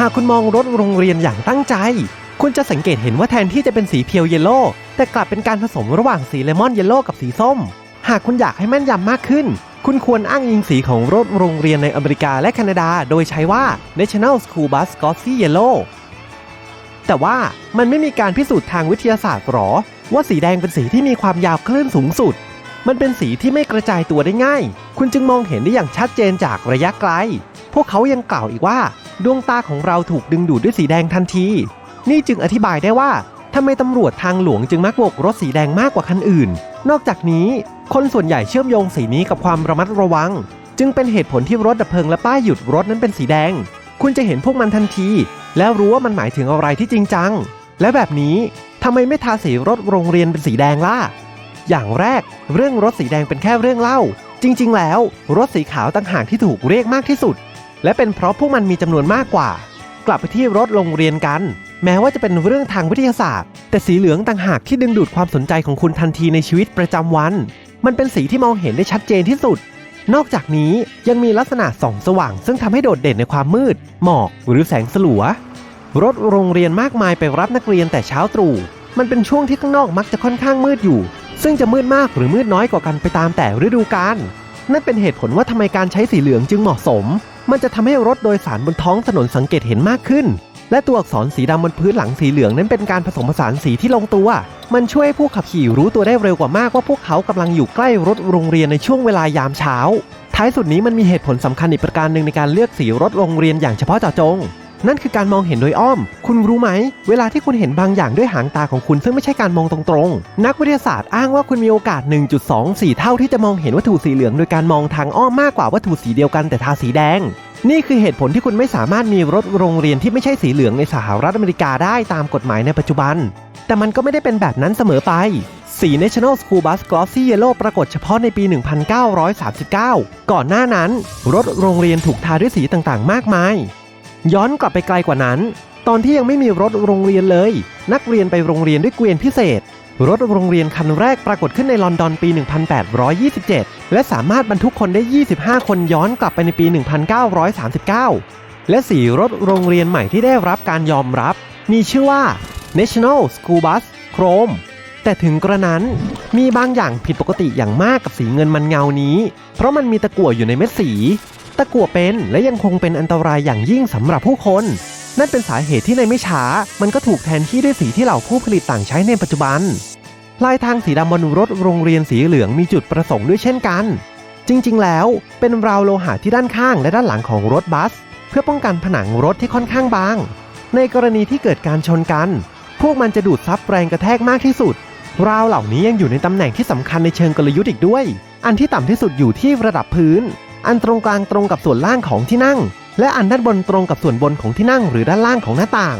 หากคุณมองรถโรงเรียนอย่างตั้งใจ คุณจะสังเกตเห็นว่าแทนที่จะเป็นสีเพียวเยลโล่แต่กลับเป็นการผสมระหว่างสีเลมอนเยลโล่กับสีส้ม หากคุณอยากให้แม่นยำมากขึ้น คุณควรอ้างอิงสีของรถโรงเรียนในอเมริกาและแคนาดา โดยใช้ว่า National School Bus Glossy Yellow แต่ว่ามันไม่มีการพิสูจน์ทางวิทยาศาสตร์หรอ ว่าสีแดงเป็นสีที่มีความยาวคลื่นสูงสุด มันเป็นสีที่ไม่กระจายตัวได้ง่าย คุณจึงมองเห็นได้อย่างชัดเจนจากระยะไกล พวกเขายังกล่าวอีกว่า ดวงตาของเราถูกดึงดูดด้วยสีแดงทันที นี่จึงอธิบายได้ว่าทำไมตำรวจทางหลวงจึงมักโบกรถสีแดงมากกว่าคันอื่น นอกจากนี้ คนส่วนใหญ่เชื่อมโยงสีนี้กับความระมัดระวัง จึงเป็นเหตุผลที่รถดับเพลิงและป้ายหยุดรถนั้นเป็นสีแดง คุณจะเห็นพวกมันทันที แล้วรู้ว่ามันหมายถึงอะไรที่จริงจัง และแบบนี้ทำไมไม่ทาสีรถโรงเรียนเป็นสีแดงล่ะ อย่างแรก เรื่องรถสีแดงเป็นแค่เรื่องเล่า จริง ๆ แล้ว รถสีขาวต่างหากที่ถูกเรียกมากที่สุด และเป็นเพราะพวกมันมีจำนวนมากกว่า กลับไปที่รถโรงเรียนกัน แม้ว่าจะเป็นเรื่องทางวิทยาศาสตร์ แต่สีเหลืองต่างหากที่ดึงดูดความสนใจของคุณทันทีในชีวิตประจำวัน มันเป็นสีที่มองเห็นได้ชัดเจนที่สุด นอกจากนี้ยังมีลักษณะส่องสว่าง ซึ่งทำให้โดดเด่นในความมืด หมอกหรือแสงสลัว รถโรงเรียนมากมายไปรับนักเรียนแต่เช้าตรู่มันเป็นช่วงที่ข้างนอกมักจะค่อนข้างมืดอยู่ ซึ่งจะมืดมากหรือมืดน้อยกว่ากันไปตามแต่ฤดูกาลนั่นเป็นเหตุผลว่าทำไมการใช้สีเหลืองจึงเหมาะสม มันจะทำให้รถโดยสารบนท้องถนนสังเกตเห็นมากขึ้น และตัวอักษรสีดำบนพื้นหลังสีเหลืองนั้นเป็นการผสมผสานสีที่ลงตัว มันช่วยให้ผู้ขับขี่รู้ตัวได้เร็วกว่ามากว่าพวกเขากำลังอยู่ใกล้รถโรงเรียนในช่วงเวลายามเช้า ท้ายสุดนี้มันมีเหตุผลสำคัญอีกประการหนึ่งในการเลือกสีรถโรงเรียนอย่างเฉพาะเจาะจง นั่นคือการมองเห็นโดยอ้อม คุณรู้ไหม เวลาที่คุณเห็นบางอย่างด้วยหางตาของคุณซึ่งไม่ใช่การมองตรงๆ นักวิทยาศาสตร์อ้างว่าคุณมีโอกาส 1.24 เท่าที่จะมองเห็นวัตถุสีเหลืองโดยการมองทางอ้อมมากกว่าวัตถุสีเดียวกันแต่ทาสีแดงนี่คือเหตุผลที่คุณไม่สามารถมีรถโรงเรียนที่ไม่ใช่สีเหลืองในสหรัฐอเมริกาได้ตามกฎหมายในปัจจุบัน แต่มันก็ไม่ได้เป็นแบบนั้นเสมอไป สี National School Bus Glossy Yellow ปรากฏเฉพาะในปี 1939 ก่อนหน้านั้น รถโรงเรียนถูกทาด้วยสีต่างๆ มากมาย ย้อนกลับไปไกลกว่านั้น ตอนที่ยังไม่มีรถโรงเรียนเลย นักเรียนไปโรงเรียนด้วยเกวียนพิเศษ รถโรงเรียนคันแรกปรากฏขึ้นในลอนดอนปี 1827 และสามารถบรรทุกคนได้ 25 คนย้อนกลับไปในปี 1939 และสีรถโรงเรียนใหม่ที่ได้รับการยอมรับ มีชื่อว่า National School Bus Chrome แต่ถึงกระนั้นมีบางอย่างผิดปกติอย่างมากกับสีเงินมันเงานี้ เพราะมันมีตะกั่วอยู่ในเม็ดสี ตะกั่วเป็นและยังคงเป็นอันตรายอย่างยิ่งสำหรับผู้คน นั่นเป็นสาเหตุที่ในไม่ช้า มันก็ถูกแทนที่ด้วยสีที่เหล่าผู้ผลิตต่างใช้ในปัจจุบัน ลายทางสีดำบนรถโรงเรียนสีเหลืองมีจุดประสงค์ด้วยเช่นกัน จริง ๆ แล้ว เป็นราวโลหะที่ด้านข้างและด้านหลังของรถบัส เพื่อป้องกันผนังรถที่ค่อนข้างบาง ในกรณีที่เกิดการชนกัน พวกมันจะดูดซับแรงกระแทกมากที่สุด ราวเหล่านี้ยังอยู่ในตำแหน่งที่สำคัญในเชิงกลยุทธ์อีกด้วย อันที่ต่ำที่สุดอยู่ที่ระดับพื้น อันตรงกลางตรงกับส่วนล่างของที่นั่ง และอันด้านบนตรงกับส่วนบนของที่นั่งหรือด้านล่างของหน้าต่าง